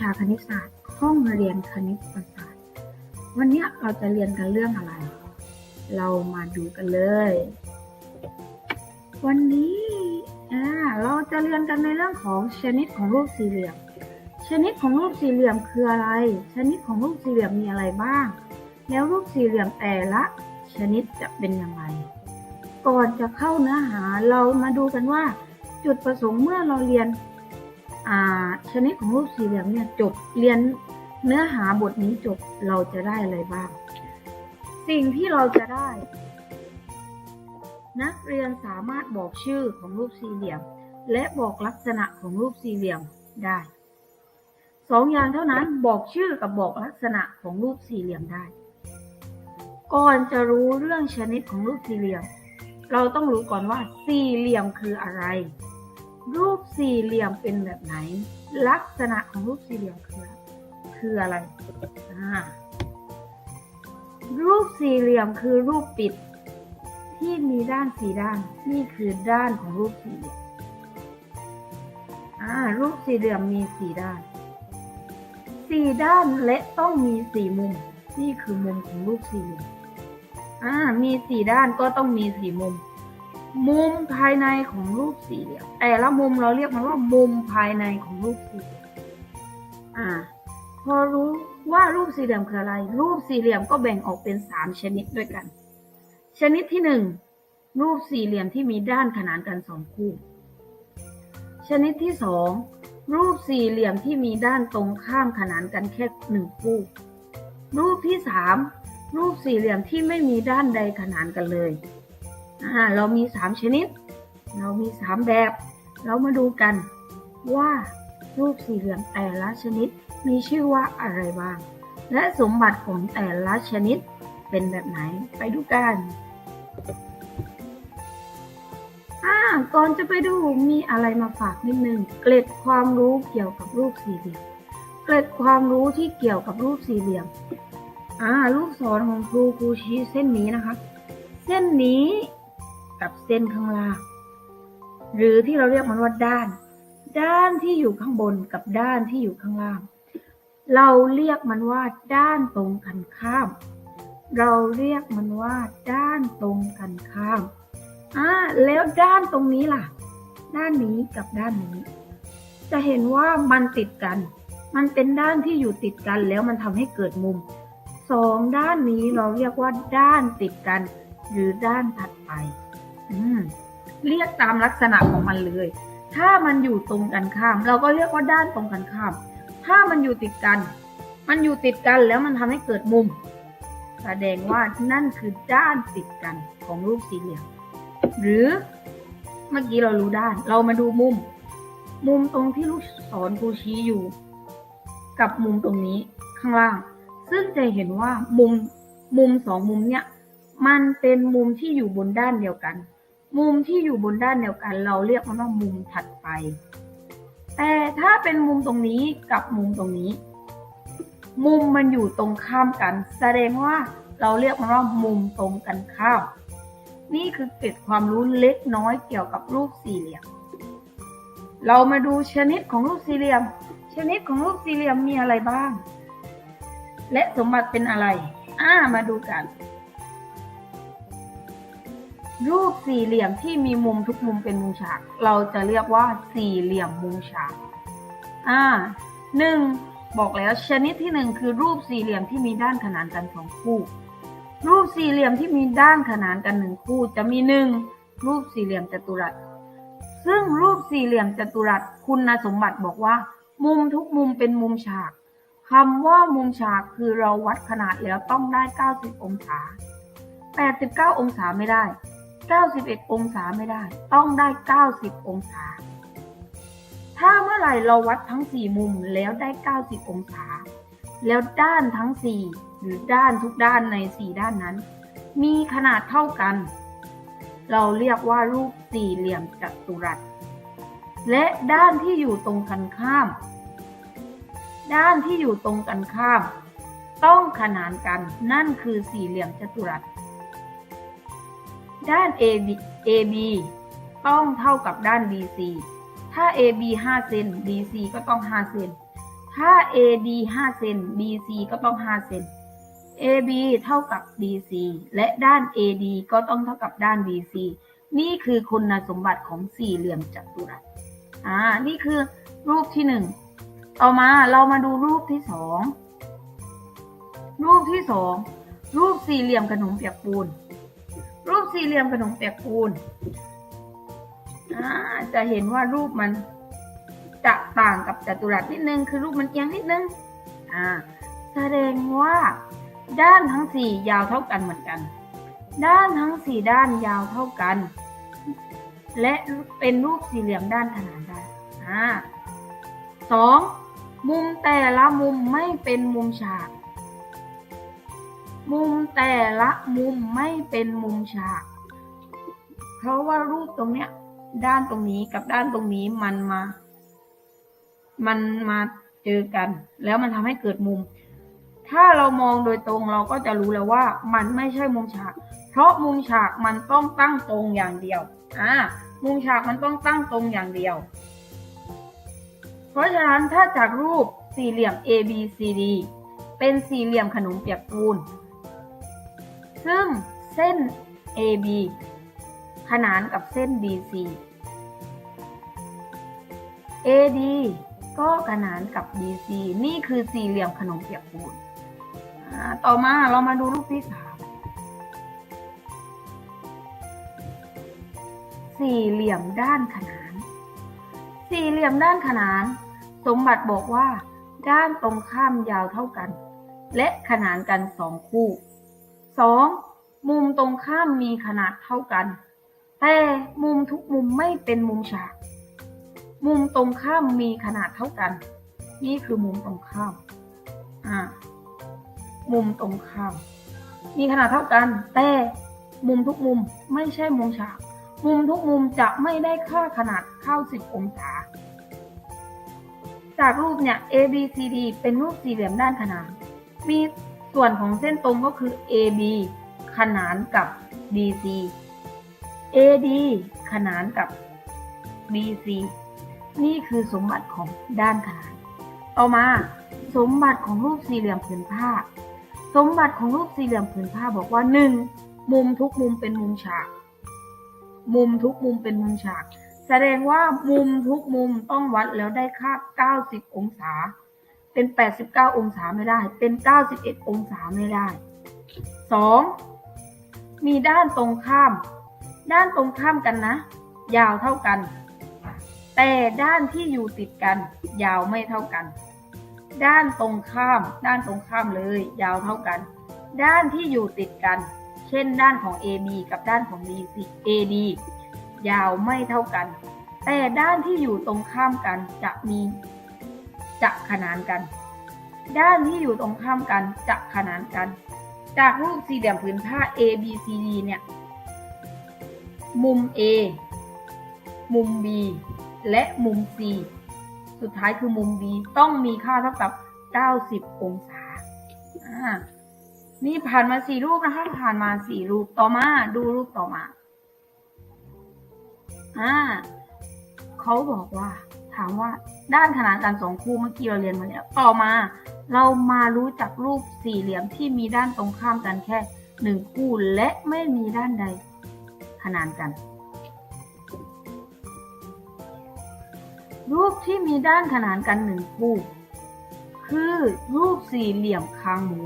ชาคณิตศาสตร์ ห้องเรียนคณิตศาสตร์ วันนี้เราจะเรียนกันเรื่องอะไร เรามาดูกันเลย วันนี้เราจะเรียนกันในเรื่องของชนิดของรูปสี่เหลี่ยม ชนิดของรูปสี่เหลี่ยมคืออะไร ชนิดของรูปสี่เหลี่ยมมีอะไรบ้าง แล้วรูปสี่เหลี่ยมแต่ละชนิดจะเป็นอย่างไร ก่อนจะเข้าเนื้อหาเรามาดูกันว่า จุดประสงค์เมื่อเราเรียน ชนิดของรูปสี่เหลี่ยมเนี่ยจบเรียนเนื้อหาบทนี้จบเราจะได้อะไรบ้าง สิ่งที่เราจะได้ นักเรียนสามารถบอกชื่อของรูปสี่เหลี่ยม และบอกลักษณะของรูปสี่เหลี่ยมได้สองอย่างเท่านั้นบอกชื่อกับบอกลักษณะของรูปสี่เหลี่ยมได้ ก่อนจะรู้เรื่องชนิดของรูปสี่เหลี่ยม เราต้องรู้ก่อนว่าสี่เหลี่ยมคืออะไร รูปสี่เหลี่ยมเป็นแบบไหน ลักษณะของรูปสี่เหลี่ยมคือคืออะไรรูปสี่เหลี่ยมคือรูปปิด ที่มีด้านสี่ด้าน นี่คือด้านของรูปสี่เหลี่ยมรูปสี่เหลี่ยมมีสี่ด้าน สี่ด้านและต้องมีสี่มุม นี่คือมุมของรูปสี่เหลี่ยมมีสี่ด้านก็ต้องมีสี่มุม มุมภายในของรูปสี่เหลี่ยมแต่ละมุมเราเรียกมันว่ามุมภายในของรูปสี่เหลี่ยมอ่า พอรู้ว่ารูปสี่เหลี่ยมคืออะไร รูปสี่เหลี่ยมก็แบ่งออกเป็นสามชนิดด้วยกัน ชนิดที่หนึ่งรูปสี่เหลี่ยมที่มีด้านขนานกันสองคู่ ชนิดที่สองรูปสี่เหลี่ยมที่มีด้านตรงข้ามขนานกันแค่หนึ่งคู่ รูปที่สามรูปสี่เหลี่ยมที่ไม่มีด้านใดขนานกันเลย เรามีสามชนิด เรามีสามแบบ เรามาดูกันว่ารูปสี่เหลี่ยมแต่ละชนิดมีชื่อว่าอะไรบ้าง และสมบัติของแต่ละชนิดเป็นแบบไหนไปดูกันอ่าก่อนจะไปดูมีอะไรมาฝากนิดนึง เกร็ดความรู้เกี่ยวกับรูปสี่เหลี่ยม เกร็ดความรู้ที่เกี่ยวกับรูปสี่เหลี่ยมอ่าลูกศรของครูครูชี้เส้นนี้นะคะ เส้นนี้ กับเส้นข้างล่าง หรือที่เราเรียกมันว่าด้าน ด้านที่อยู่ข้างบนกับด้านที่อยู่ข้างล่าง เราเรียกมันว่าด้านตรงกันข้าม เราเรียกมันว่าด้านตรงกันข้ามอ่าแล้วด้านตรงนี้ล่ะ ด้านนี้กับด้านนี้ จะเห็นว่ามันติดกัน มันเป็นด้านที่อยู่ติดกันแล้วมันทำให้เกิดมุมสองด้านนี้เราเรียกว่าด้านติดกัน หรือด้านถัดไป เรียกตามลักษณะของมันเลย ถ้ามันอยู่ตรงกันข้าม เราก็เรียกว่าด้านตรงกันข้าม ถ้ามันอยู่ติดกัน มันอยู่ติดกันแล้วมันทำให้เกิดมุม แสดงว่านั่นคือด้านติดกันของรูปสี่เหลี่ยม หรือเมื่อกี้เรารู้ด้าน เรามาดูมุม มุมตรงที่ลูกศรครูชี้อยู่ กับมุมตรงนี้ข้างล่าง ซึ่งจะเห็นว่ามุมมุมสองมุมเนี่ย มันเป็นมุมที่อยู่บนด้านเดียวกัน มุมที่อยู่บนด้านเดียวกัน เราเรียกมันว่ามุมถัดไป แต่ถ้าเป็นมุมตรงนี้กับมุมตรงนี้ มุมมันอยู่ตรงข้ามกัน แสดงว่าเราเรียกมันว่ามุมตรงกันข้ามนี่คือเกร็ดความรู้เล็กน้อยเกี่ยวกับรูปสี่เหลี่ยม เรามาดูชนิดของรูปสี่เหลี่ยม ชนิดของรูปสี่เหลี่ยมมีอะไรบ้าง และสมบัติเป็นอะไร อ่า มาดูกัน รูปสี่เหลี่ยมที่มีมุมทุกมุมเป็นมุมฉาก เราจะเรียกว่าสี่เหลี่ยมมุมฉาก อ่าหนึ่งบอกแล้วชนิดที่หนึ่งคือรูปสี่เหลี่ยมที่มีด้านขนานกันสองคู่ รูปสี่เหลี่ยมที่มีด้านขนานกันหนึ่งคู่จะมีหนึ่งรูปสี่เหลี่ยมจัตุรัส ซึ่งรูปสี่เหลี่ยมจัตุรัสคุณสมบัติบอกว่า มุมทุกมุมเป็นมุมฉากคำว่ามุมฉากคือเราวัดขนาดแล้วต้องได้ 90 องศา 89 องศาไม่ได้ 91 องศาไม่ได้ ต้องได้ 90 องศา ถ้าเมื่อไหร่เราวัดทั้ง 4 มุมแล้วได้ 90 องศา แล้วด้านทั้ง 4 หรือด้านทุกด้านใน 4 ด้านนั้น มีขนาดเท่ากัน เราเรียกว่ารูปสี่เหลี่ยมจัตุรัส และด้านที่อยู่ตรงกันข้าม ด้านที่อยู่ตรงกันข้าม ต้องขนานกันนั่นคือสี่เหลี่ยมจัตุรัส ด้าน AB, AB ต้องเท่ากับด้าน BC ถ้า AB 5เซน BC ก็ต้อง 5 เซน ถ้า AD 5เซน BC ก็ต้อง 5 เซน AB เท่ากับ BC และด้าน AD ก็ต้องเท่ากับด้าน BC นี่คือคุณสมบัติของสี่เหลี่ยมจัตุรัส อ่า นี่คือรูปที่หนึ่ง ต่อมาเรามาดูรูปที่สอง รูปที่สอง รูปสี่เหลี่ยมขนมเปียกปูน สี่เหลี่ยมขนมเปียกปูนอ่าจะเห็นว่ารูปมันจะต่างกับจัตุรัสนิดนึง คือรูปมันเอียงนิดนึงอ่าแสดงว่า ด้านทั้งสี่ยาวเท่ากันเหมือนกัน ด้านทั้งสี่ด้านยาวเท่ากัน และเป็นรูปสี่เหลี่ยมด้านขนานกันอ่าสองมุมแต่ละมุมไม่เป็นมุมฉาก มุมแต่ละมุมไม่เป็นมุมฉาก เพราะว่ารูปตรงเนี้ย ด้านตรงนี้กับด้านตรงนี้มันมา มันมาเจอกัน แล้วมันทำให้เกิดมุม ถ้าเรามองโดยตรงเราก็จะรู้แล้วว่า มันไม่ใช่มุมฉาก เพราะมุมฉากมันต้องตั้งตรงอย่างเดียวอ่ามุมฉากมันต้องตั้งตรงอย่างเดียว เพราะฉะนั้นถ้าจากรูปสี่เหลี่ยม A B C D เป็นสี่เหลี่ยมขนมเปียกปูน ซึ่งเส้น AB ขนานกับเส้น BC AD ก็ขนานกับ BC นี่คือสี่เหลี่ยมขนมเปียกปูนต่อมาเรามาดูรูปที่สามสี่เหลี่ยมด้านขนาน สี่เหลี่ยมด้านขนาน สมบัติบอกว่า ด้านตรงข้ามยาวเท่ากัน และขนานกันสองคู่ สองมุมตรงข้ามมีขนาดเท่ากัน แต่มุมทุกมุมไม่เป็นมุมฉาก มุมตรงข้ามมีขนาดเท่ากัน นี่คือมุมตรงข้ามอ่ามุมตรงข้าม มีขนาดเท่ากัน แต่มุมทุกมุมไม่ใช่มุมฉาก มุมทุกมุมจะไม่ได้ค่าขนาดเข้า10องศา จากรูปเนี่ย A B C D เป็นรูปสี่เหลี่ยมด้านขนาน มี ส่วนของเส้นตรงก็คือ AB ขนานกับ BC AD ขนานกับ BC นี่คือสมบัติของด้านขนาน ต่อมาสมบัติของรูปสี่เหลี่ยมผืนผ้า สมบัติของรูปสี่เหลี่ยมผืนผ้าบอกว่าหนึ่งมุมทุกมุมเป็นมุมฉาก มุมทุกมุมเป็นมุมฉาก แสดงว่ามุมทุกมุมต้องวัดแล้วได้ค่า 90 องศา เป็น 89 องศาไม่ได้ เป็น 91 องศาไม่ได้ 2. มีด้านตรงข้าม ด้านตรงข้ามกันนะ ยาวเท่ากัน แต่ด้านที่อยู่ติดกัน ยาวไม่เท่ากัน ด้านตรงข้าม ด้านตรงข้ามเลย ยาวเท่ากัน ด้านที่อยู่ติดกัน เช่น ด้านของ AB กับด้านของ BC AD ยาวไม่เท่ากัน แต่ด้านที่อยู่ตรงข้ามกันจะมี จะขนานกัน ด้านที่อยู่ตรงข้ามกันจะขนานกัน จากรูปสี่เหลี่ยมผืนผ้า A B C D เนี่ย มุม A มุม B และมุม C สุดท้ายคือมุม B ต้องมีค่าเท่ากับ 90 องศาอ่านี่ผ่านมาสี่รูปนะคะ ผ่านมาสี่รูปต่อมา ดูรูปต่อมา อ่าเขาบอกว่าามว่า ด้านขนานกันสองคู่เมื่อกี้เราเรียนมาแล้วต่อมา เรามารู้จักรูปสี่เหลี่ยมที่มีด้านตรงข้ามกันแค่หนึ่งคู่และไม่มีด้านใดขนานกัน รูปที่มีด้านขนานกันหนึ่งคู่ คือรูปสี่เหลี่ยมคางหมู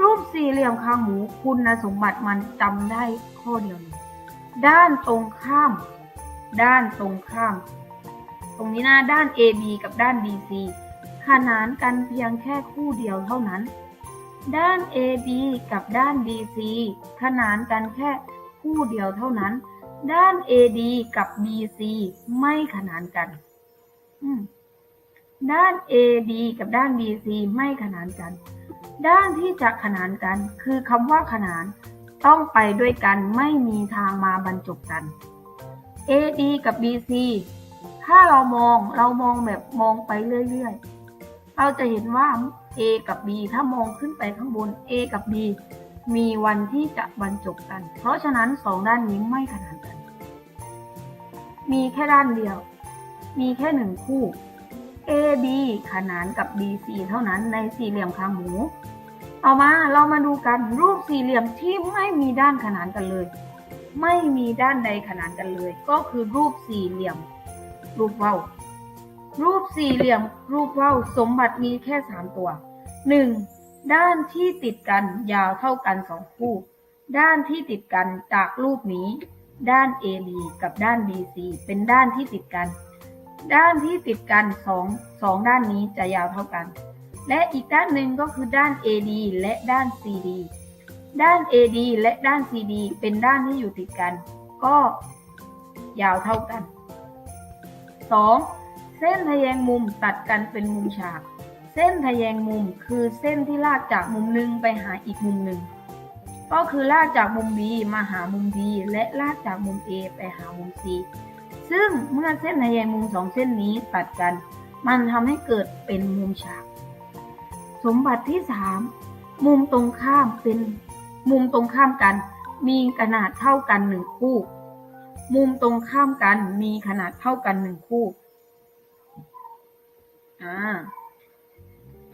รูปสี่เหลี่ยมคางหมูคุณสมบัติมันจำได้ข้อเดียว ด้านตรงข้าม ด้านตรงข้าม ตรงนี้นะด้าน AB กับด้าน BC ขนานกันเพียงแค่คู่เดียวเท่านั้น ด้าน AB กับด้าน BC ขนานกันแค่คู่เดียวเท่านั้น ด้าน AD กับ BC ไม่ขนานกัน ด้าน AD กับด้าน BC ไม่ขนานกัน ด้านที่จะขนานกัน คือคำว่าขนานต้องไปด้วยกันไม่มีทางมาบรรจบกัน AD กับ BC ถ้าเรามองเรามองแบบมองไปเรื่อยๆ เราจะเห็นว่า A กับ B ถ้ามองขึ้นไปข้างบน A กับ B มีวันที่จะบรรจบกัน เพราะฉะนั้นสองด้านนี้ไม่ขนานกัน มีแค่ด้านเดียว มีแค่หนึ่งคู่ AB ขนานกับ BC เท่านั้นในสี่เหลี่ยมคางหมู ต่อมาเรามาดูกันรูปสี่เหลี่ยมที่ไม่มีด้านขนานกันเลย ไม่มีด้านใดขนานกันเลย ก็คือรูปสี่เหลี่ยม รูปเว้ารูปสี่เหลี่ยมรูปเว้าสมบัติมีแค่สามตัวหนึ่งด้านที่ติดกันยาวเท่ากันสองคู่ ด้านที่ติดกันจากรูปนี้ ด้าน AB กับด้าน BC เป็นด้านที่ติดกัน ด้านที่ติดกันสองสองด้านนี้จะยาวเท่ากัน และอีกด้านหนึ่งก็คือด้าน AD และด้าน CD ด้าน AD และด้าน CD เป็นด้านที่อยู่ติดกัน ก็ยาวเท่ากัน 2. เส้นทะแยงมุมตัดกันเป็นมุมฉาก เส้นทะแยงมุมคือเส้นที่ลากจากมุมหนึ่งไปหาอีกมุมหนึ่ง ก็คือลากจากมุม B มาหามุม D และลากจากมุม A ไปหามุม C ซึ่งเมื่อเส้นทะแยงมุมสองเส้นนี้ตัดกัน มันทำให้เกิดเป็นมุมฉาก สมบัติที่ 3 มุมตรงข้ามเป็นมุมตรงข้ามกัน มีขนาดเท่ากันหนึ่งคู่ มุมตรงข้ามกันมีขนาดเท่ากันหนึ่งคู่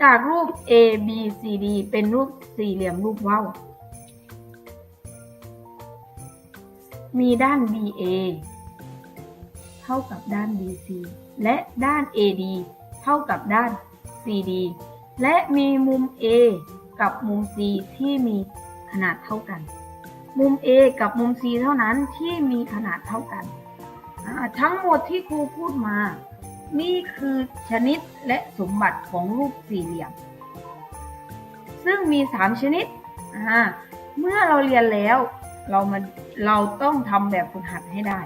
จากรูป A B C D เป็นรูปสี่เหลี่ยมรูปว่าวมีด้าน BA เท่ากับด้าน BC และด้าน AD เท่ากับด้าน CD และมีมุม A กับมุม C ที่มีขนาดเท่ากัน มุม A กับมุม C เท่านั้นที่มีขนาดเท่ากัน ทั้งหมดที่ครูพูดมา นี่คือชนิดและสมบัติของรูปสี่เหลี่ยม ซึ่งมี 3 ชนิด เมื่อเราเรียนแล้วเรามาเราต้องทำแบบฝึกหัดให้ได้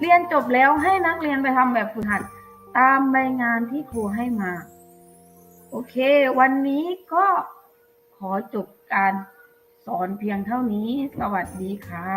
เรียนจบแล้วให้นักเรียนไปทำแบบฝึกหัดตามใบงานที่ครูให้มา โอเค วันนี้ก็ขอจบ การสอนเพียงเท่านี้ สวัสดีค่ะ